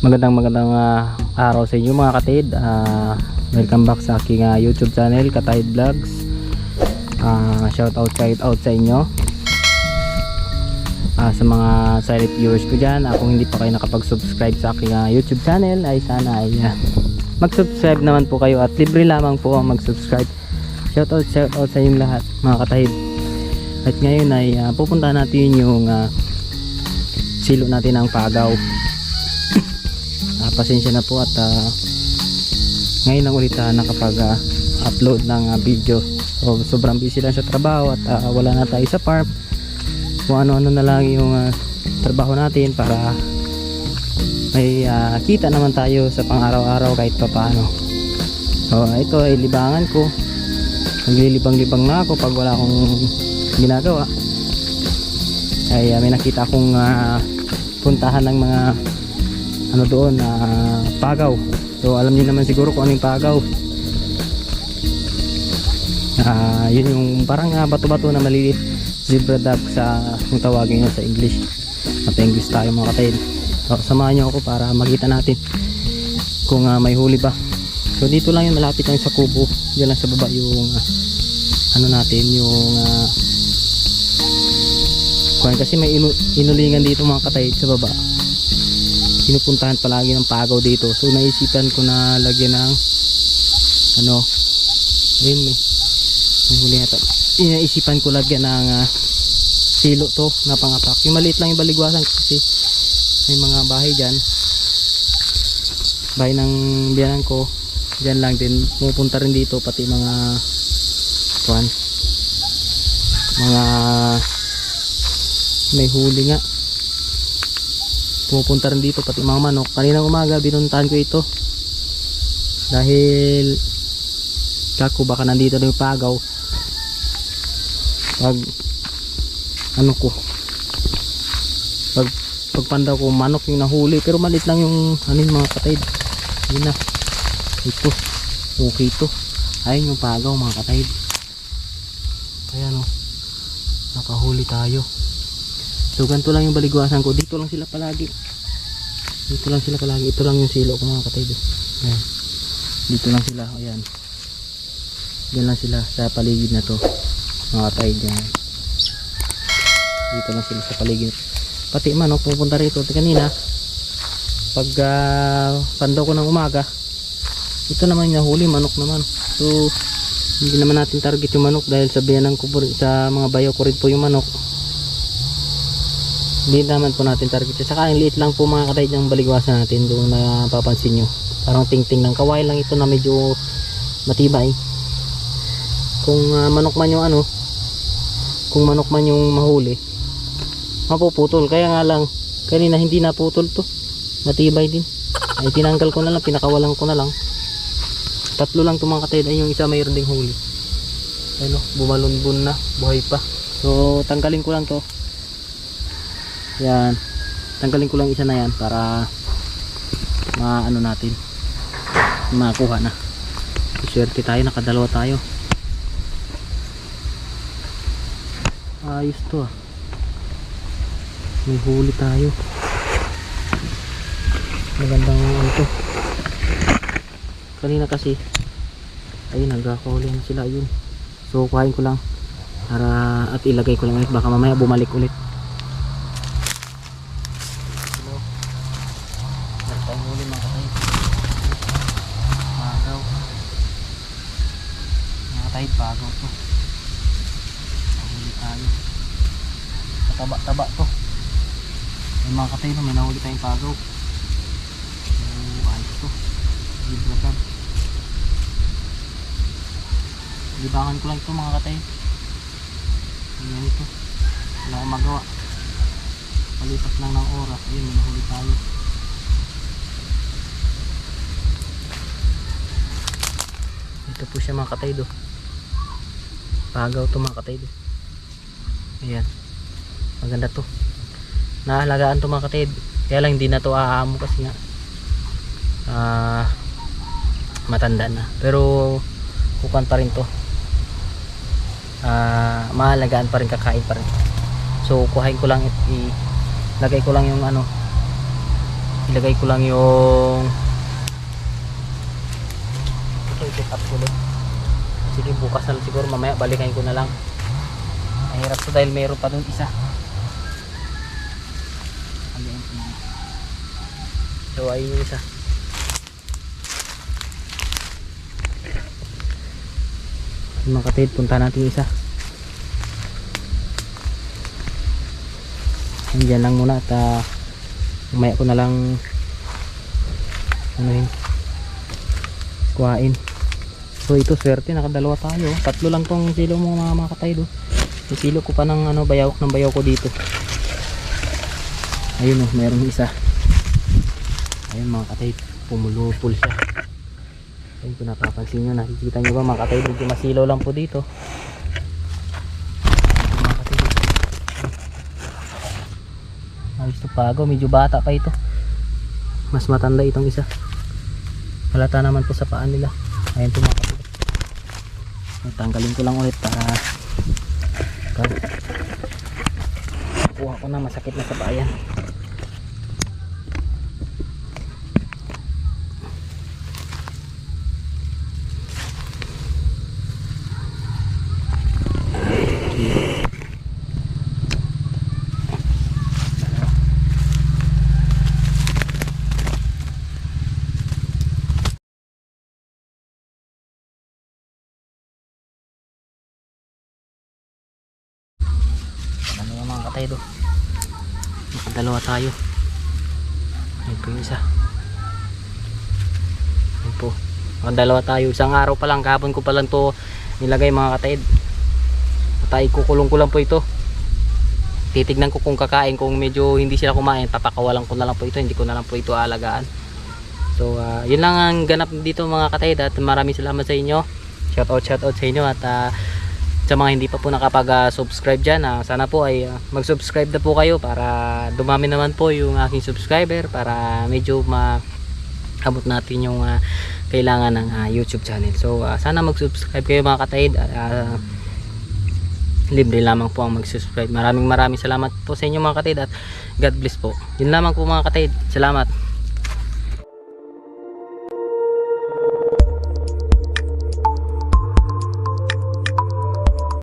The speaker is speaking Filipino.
Magandang magandang ah, araw sa inyo mga katid. Ah, welcome back sa aking ah, YouTube channel, Katahid Vlogs. Ah, shout out shout out sa inyo. Ah, sa mga silent viewers ko dyan, ah, kung hindi pa kayo nakapag-subscribe sa aking ah, YouTube channel, ay sana ay ah, mag-subscribe naman po kayo at libre lamang po ang mag-subscribe. Shout out shout out sa inyong lahat mga katahid. At ngayon ay ah, pupunta natin yung ah, silo natin ng pagaw. Ah, pasensya na po at ah, ngayon lang ulit nakapag ah, upload ng ah, video. So sobrang busy lang sa trabaho at ah, wala na tayo sa farm kung ano-ano na lang yung ah, trabaho natin para may ah, kita naman tayo sa pang araw-araw kahit pa paano so ito ay libangan ko. Naglilibang-libang na ako pag wala akong ginagawa. Ay ah, may nakita akong ah, puntahan ng mga ano doon na pagaw. So alam niyo naman siguro kung ano yung pagaw. Ah, yun yung parang ah, bato-bato na maliliit. Zebra dog sa kung tawagin nyo sa English. At English tayo mga katail. So, samahan nyo ako para makita natin kung ah, may huli ba. So dito lang yun malapit lang sa kubo. Dyan lang sa baba yung ah, ano natin yung uh, kasi may inu inulingan dito mga katail sa baba pinupuntahan palagi ng pagaw dito. So naisipan ko na lagyan ng ano ayun may may huli ata inaisipan ko lagyan ng ah, silo to na pangapak. Yung maliit lang yung baligwasan kasi may mga bahay dyan. Bahay ng biyanan ko dyan lang din. Pupunta rin dito pati mga kuan mga may huli nga pumupunta rin dito pati mga manok. Kaninang umaga binuntahan ko ito. Dahil kako baka nandito na yung pagaw. Pag ano ko pag pagpanda ko manok yung nahuli. Pero malit lang yung ano yung mga katid yun na. Ito. Okay ito ayun yung pagaw mga katid ayan o nakahuli tayo. So ganito lang yung baligwasan ko. Dito lang sila palagi dito lang sila palagi ito lang yung silo ko mga katid ayan dito lang sila ayan Diyan lang sila sa paligid na to. Mga tayo dyan. Dito lang sila sa paligid. Pati man, oh, pupunta rito. Kanina, pag uh, pandaw ko ng umaga, ito naman yung nahuli, manok naman. So, hindi naman natin target yung manok dahil sa biyanan ko po, sa mga bayaw ko rin po yung manok. Hindi naman po natin target. Saka ang liit lang po mga katay ng baligwasan natin doon na papansin nyo. Parang ting-ting ng kaway lang ito na medyo matibay. Kung uh, manok man yung ano kung manok man yung mahuli mapuputol. Kaya nga lang kanina hindi naputol to. Matibay din. Ay tinanggal ko na lang pinakawalan ko na lang. Tatlo lang itong mga katid ay yung isa mayroon ding huli. Ano bumalunbun na. Buhay pa. So tanggalin ko lang to yan. Tanggalin ko lang isa na yan para maano natin. Makuha na. Swerte tayo nakadalawa tayo. Ayos to ah. May huli tayo. Magandang ano to. Kanina kasi ayun nagkakahuli na sila yun so kuhain ko lang para at ilagay ko lang ulit. Baka mamaya bumalik ulit Meron tayong huli mga katay pagaw mga katay pagaw to Nahuli tayo. Mataba-taba to. May mga katay na may nahuli tayong pagaw. So, ayos to. Libra. Libangan ko lang ito mga katay. Ayan ito. Wala akong magawa. Palipas lang ng oras. Ayun, may nahuli tayo. Po siya mga katay do. Pagaw to mga katay do. Ayan. Maganda to. Naalagaan to mga katid. Kaya lang hindi na to aamo kasi nga ah matanda na. Pero kukan pa rin to. Ah maalagaan pa rin kakain pa rin. So kuhain ko lang i lagay ko lang yung ano ilagay ko lang yung ito i-check up ulit sige bukas na lang siguro mamaya balikan ko na lang. Mahirap to dahil mayroon pa dun isa. So ayun yung isa. Mga katid punta natin yung isa. Nandiyan lang muna at ah, mamaya ko na lang ano yun? Kuhain so ito swerte nakadalawa tayo. Tatlo lang tong silo mo mga mga katay do. Silo ko pa ng ano bayawak ng bayaw ko dito. Ayun oh mayroong isa. Ayun mga katay pumulupol siya. Ayun kung napapansin nyo nakikita nyo ba mga katay medyo masilaw lang po dito. Katay ayos to pago medyo bata pa ito. Mas matanda itong isa. Halata naman po sa paan nila. Ayun po mga kapatid tanggalin ko lang ulit para ikaw kuha ko na masakit na sa paa katay do nakadalawa tayo. Ayun po yung isa. Ayun po. Nakadalawa tayo. Isang araw pa lang. Kahapon ko pa lang to nilagay mga katay at kukulong ko lang po ito. Titignan ko kung kakain kung medyo hindi sila kumain. Papakawalan ko na lang po ito. Hindi ko na lang po ito alagaan so ah, yun lang ang ganap dito mga katay at maraming salamat sa inyo. Shout out shout out sa inyo. At ah, sa mga hindi pa po nakapag-subscribe dyan, ah, sana po ay ah, mag-subscribe na po kayo para dumami naman po yung aking subscriber para medyo ma-abot natin yung ah, kailangan ng ah, YouTube channel. So, ah, sana mag-subscribe kayo mga katayid. Ah, libre lamang po ang mag-subscribe. Maraming maraming salamat po sa inyo mga katayid at God bless po. Yun lamang po mga katayid. Salamat.